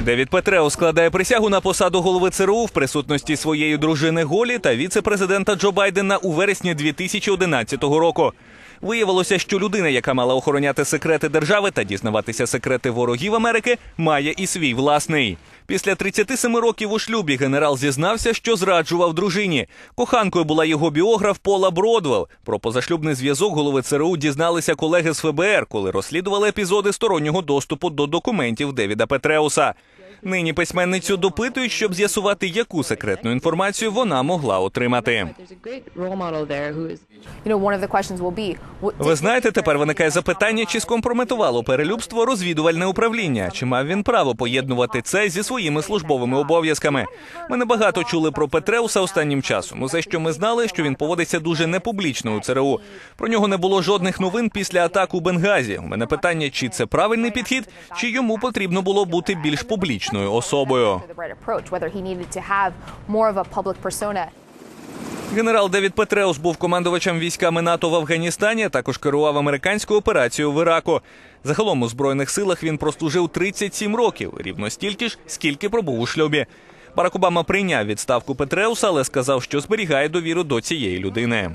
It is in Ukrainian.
Девід Петрео складає присягу на посаду голови ЦРУ в присутності своєї дружини Голі та віце-президента Джо Байдена у вересні 2011 року. Виявилося, що людина, яка мала охороняти секрети держави та дізнаватися секрети ворогів Америки, має і свій власний. Після 37 років у шлюбі генерал зізнався, що зраджував дружині. Коханкою була його біограф Пола Бродвелл. Про позашлюбний зв'язок голови ЦРУ дізналися колеги з ФБР, коли розслідували епізоди стороннього доступу до документів Девіда Петреуса. Нині письменницю допитують, щоб з'ясувати, яку секретну інформацію вона могла отримати. Ви знаєте, тепер виникає запитання, чи скомпрометувало перелюбство розвідувальне управління, чи мав він право поєднувати це зі своїми службовими обов'язками. Ми небагато чули про Петреуса останнім часом. Усе, що ми знали, що він поводиться дуже непублічно у ЦРУ. Про нього не було жодних новин після атак у Бенгазі. У мене питання, чи це правильний підхід, чи йому потрібно було бути більш публічною особою. Генерал Девід Петреус був командувачем військами НАТО в Афганістані, також керував американською операцією в Іраку. Загалом у збройних силах він прослужив 37 років, рівно стільки ж, скільки пробув у шлюбі. Барак Обама прийняв відставку Петреуса, але сказав, що зберігає довіру до цієї людини.